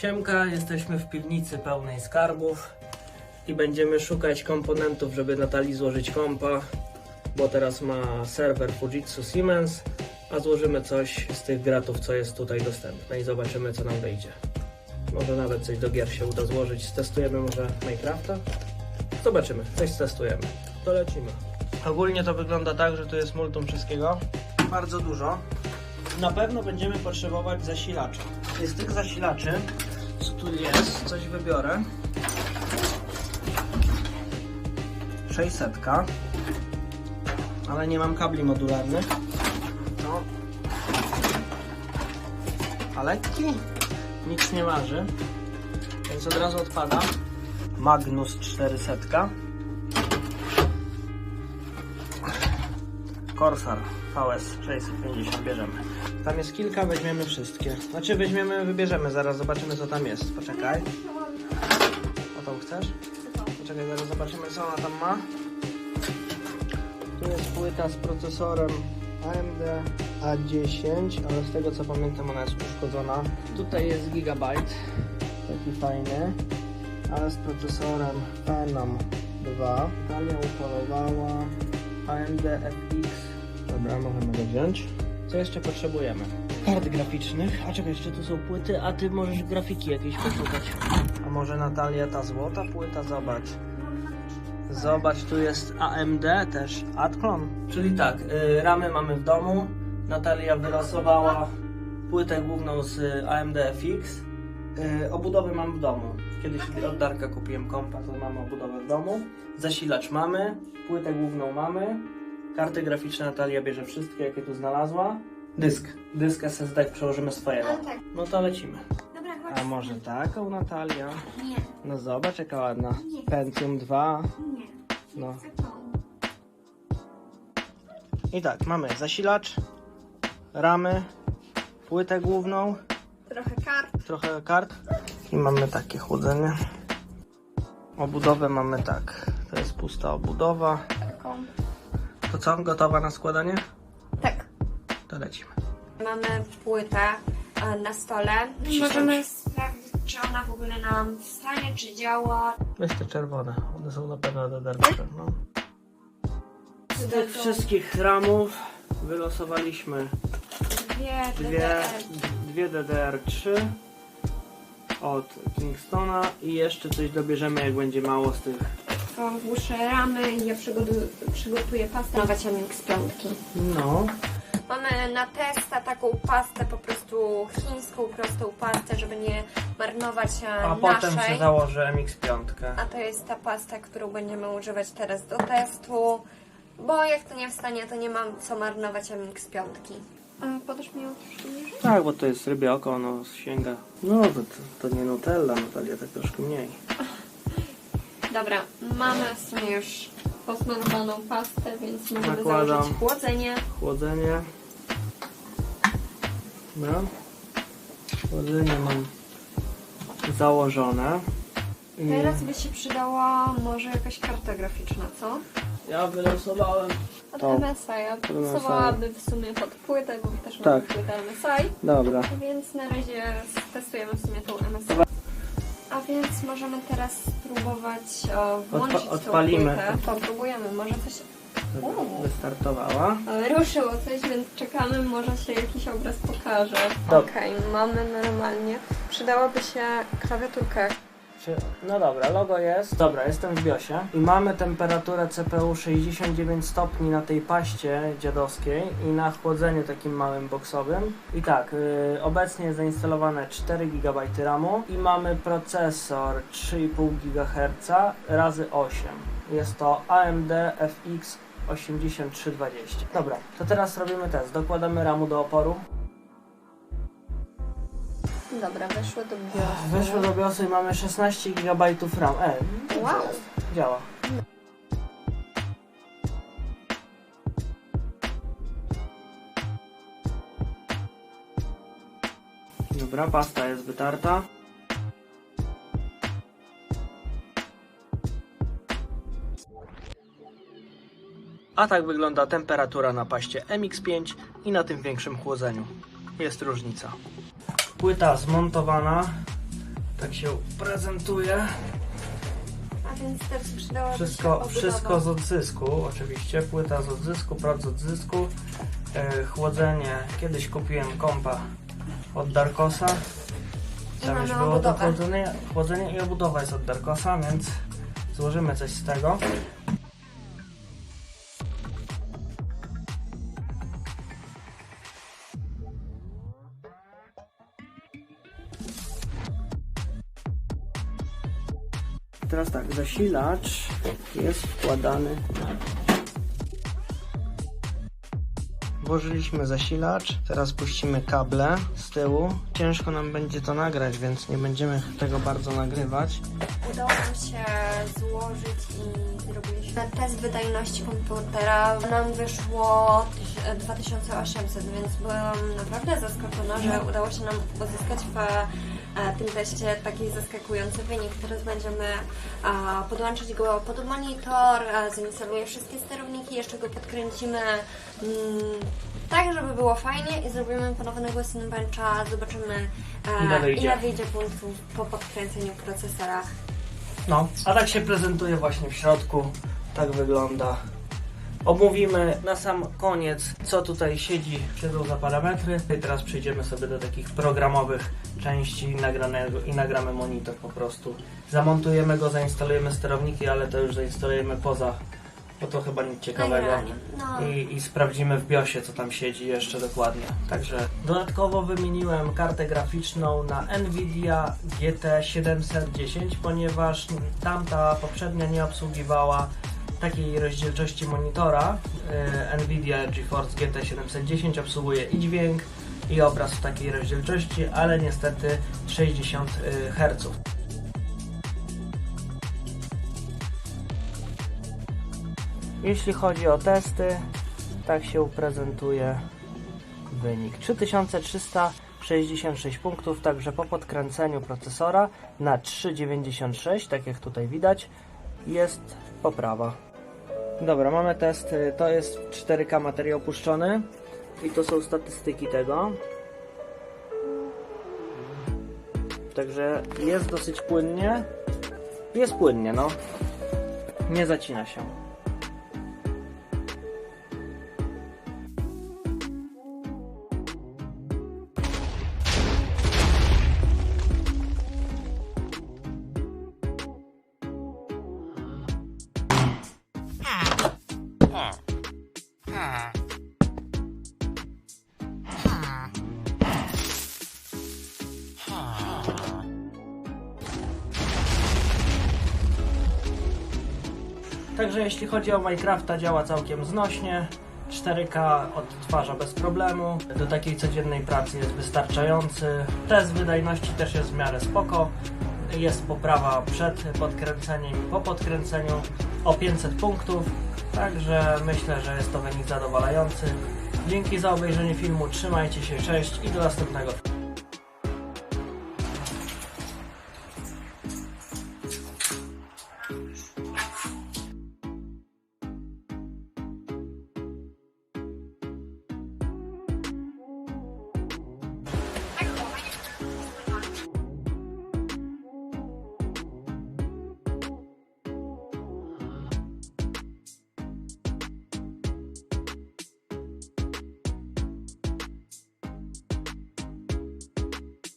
Siemka, jesteśmy w piwnicy pełnej skarbów i będziemy szukać komponentów, żeby Natalii złożyć kompa, bo teraz ma serwer Fujitsu Siemens, a złożymy coś z tych gratów, co jest tutaj dostępne i zobaczymy, co nam wyjdzie. Może nawet coś do gier się uda złożyć. Stestujemy może Minecrafta? Zobaczymy, coś stestujemy. To lecimy. Ogólnie to wygląda tak, że tu jest multum wszystkiego. Bardzo dużo. Na pewno będziemy potrzebować zasilacza. Z tych zasilaczy, tu jest, coś wybiorę. 600, ale nie mam kabli modularnych. No. A lekki? Nic nie waży, więc od razu odpada. Magnus 400. Corsair VS 650 bierzemy. Tam jest kilka, weźmiemy wszystkie. Znaczy weźmiemy, wybierzemy, zaraz zobaczymy co tam jest. Poczekaj. O tą chcesz? Poczekaj, zaraz zobaczymy co ona tam ma. Tu jest płyta z procesorem AMD A10, ale z tego co pamiętam ona jest uszkodzona. Tutaj jest Gigabyte, taki fajny, ale z procesorem Phenom 2. Italia upolowała AMD FX. Dobra, możemy go wziąć. Co jeszcze potrzebujemy? Kart graficznych. A czekaj, jeszcze tu są płyty, a ty możesz grafiki jakieś poszukać. A może Natalia ta złota płyta? Zobacz. Zobacz, tu jest AMD też, Athlon. Czyli tak, y, ramy mamy w domu. Natalia wylosowała płytę główną z y, AMD FX. Y, obudowy mam w domu. Kiedyś od Darka kupiłem kompa, to mamy obudowę w domu. Zasilacz mamy, płytę główną mamy. Karty graficzne Natalia bierze wszystkie, jakie tu znalazła. Dysk. Dysk SSD przełożymy swojego. Tak. No to lecimy. Dobra, A może taką Natalia? Nie, No zobacz jaka ładna. Pentium 2. nie. No. Chcę tą. I tak, mamy zasilacz, ramy, płytę główną, Trochę kart. trochę kart i mamy takie chłodzenie. Obudowę mamy tak. To jest pusta obudowa. To co? Gotowa na składanie? Tak. To lecimy. Mamy płytę e, na stole. Możemy sprawdzić, czy ona w ogóle nam wstanie, czy działa. Weź te czerwone. One są na pewno do darmowe. No. Z tych wszystkich ramów wylosowaliśmy Dwie, dwie, DDR. dwie DDR3 od Kingstona i jeszcze coś dobierzemy jak będzie mało z tych Dłuższe ramy i ja przygotuję, przygotuję pastę Mix z piątki. no Mamy na testa taką pastę, po prostu chińską prostą pastę, żeby nie marnować e, a potem naszej. się założy MX5 A to jest ta pasta, którą będziemy używać teraz do testu. Bo jak to nie wstanie, to nie mam co marnować MX piątki. Podasz mi ją troszkę niżej? tak bo to jest rybie oko ono sięga no to, to, to nie Nutella Natalia tak troszkę mniej Dobra, mamy w sumie już posmarowaną pastę, więc możemy Nakładam. założyć chłodzenie. chłodzenie no chłodzenie mam założone I Teraz by się przydała może jakaś karta graficzna, co? ja wylosowałem Od To. MSI, ja MSI. pasowałaby w sumie pod płytę, bo też Tak. mamy płytę MSI. dobra Więc na razie testujemy w sumie tą MSI. A więc możemy teraz spróbować o, włączyć Odpa- odpalimy. tą płytę. Popróbujemy, może coś... O. wystartowała Ale ruszyło coś, więc czekamy, może się jakiś obraz pokaże. Dobra. Okej, mamy normalnie. Przydałaby się klawiaturka. No dobra, logo jest. Dobra, jestem w BIOSie i mamy temperaturę CPU 69 stopni na tej paście dziadowskiej i na chłodzeniu takim małym boksowym. I tak, y, obecnie jest zainstalowane 4 GB RAMu i mamy procesor 3,5 GHz razy 8. Jest to AMD FX 8320. Dobra, to teraz robimy test. Dokładamy RAMu do oporu. Dobra, weszło do BIOSu. Weszło do BIOSu i mamy 16 GB RAM. E, Wow. działa. Dobra, pasta jest wytarta. A tak wygląda temperatura na paście MX5 i na tym większym chłodzeniu. Jest różnica. Płyta zmontowana. Tak się prezentuje. A więc też przydałaby Wszystko, się wszystko z odzysku, oczywiście. Płyta z odzysku, prąd z odzysku. E, chłodzenie. Kiedyś kupiłem kompa od Darkosa. Tam już było to chłodzenie, chłodzenie i obudowa jest od Darkosa, więc złożymy coś z tego. Teraz tak, zasilacz jest wkładany. Włożyliśmy zasilacz, teraz puścimy kable z tyłu. Ciężko nam będzie to nagrać, więc nie będziemy tego bardzo nagrywać. Udało nam się złożyć i zrobiliśmy test wydajności komputera. Nam wyszło tyś- 2800, więc byłam naprawdę zaskoczona, że udało się nam pozyskać w tym teście taki zaskakujący wynik. Teraz będziemy podłączyć go pod monitor, zainstaluję wszystkie sterowniki, jeszcze go podkręcimy mm, tak, żeby było fajnie i zrobimy ponownego Cinebencha, zobaczymy Ile wyjdzie. ile wyjdzie punktów po podkręceniu procesora. No, a tak się prezentuje właśnie w środku. Tak wygląda. Omówimy na sam koniec, co tutaj siedzi, siedzą za parametry. I teraz przejdziemy sobie do takich programowych części nagranego, i nagramy monitor po prostu. Zamontujemy go, zainstalujemy sterowniki, ale to już zainstalujemy poza, bo to chyba nic ciekawego. Nagranie. No. I, I sprawdzimy w BIOSie, co tam siedzi jeszcze dokładnie. Także dodatkowo wymieniłem kartę graficzną na Nvidia GT 710, ponieważ tamta poprzednia nie obsługiwała takiej rozdzielczości monitora. Yy, Nvidia GeForce GT 710 obsługuje i dźwięk, i obraz w takiej rozdzielczości, ale niestety 60 Hz. Jeśli chodzi o testy, tak się prezentuje wynik. 3366 punktów, także po podkręceniu procesora na 396, tak jak tutaj widać, jest poprawa. Dobra, mamy test, y, to jest 4K materiał puszczony i to są statystyki tego. Także jest dosyć płynnie. Jest płynnie, no. Nie zacina się. Także jeśli chodzi o Minecrafta działa całkiem znośnie. 4K odtwarza bez problemu. Do takiej codziennej pracy jest wystarczający. Test wydajności też jest w miarę spoko. Jest poprawa przed podkręceniem i po podkręceniu o 500 punktów. Także myślę, że jest to wynik zadowalający. Dzięki za obejrzenie filmu. Trzymajcie się, cześć i do następnego.